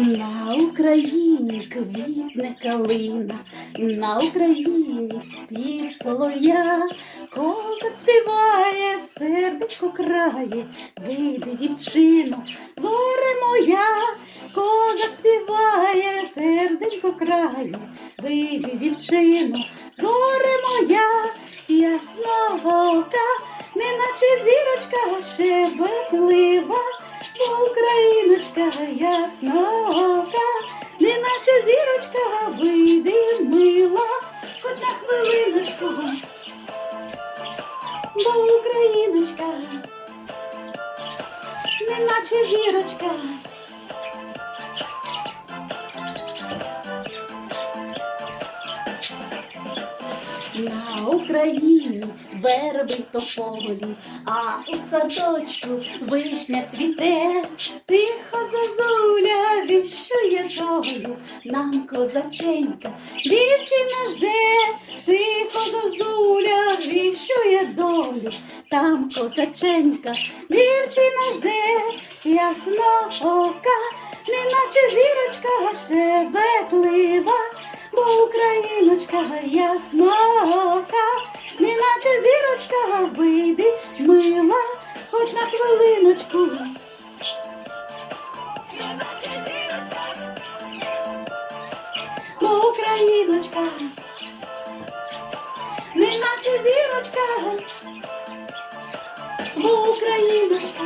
На Україні квітне калина, на Україні спів солов'я, козак співає, сердечко крає, вийди, дівчино, зоре моя, козак співає, серденько крає, вийди, дівчино, зоре моя, ясного ока, неначе зірочка шебетлива. Україночка яснока, неначе зірочка вийди мила, хоч на хвилиночку, бо Україночка, неначе зірочка. На Україні верби тополі, а у садочку вишня цвіте, віщує нам козаченька, дівчина жде, тихо зозуля віщує долю, там козаченька, дівчина жде, ясно ока, неначе зірочка шебетлива. Бо Україночка яснока, неначе зірочка вийди мила, хоч на хвилиночку. Україночка, неначе зірочка, бо Україночка,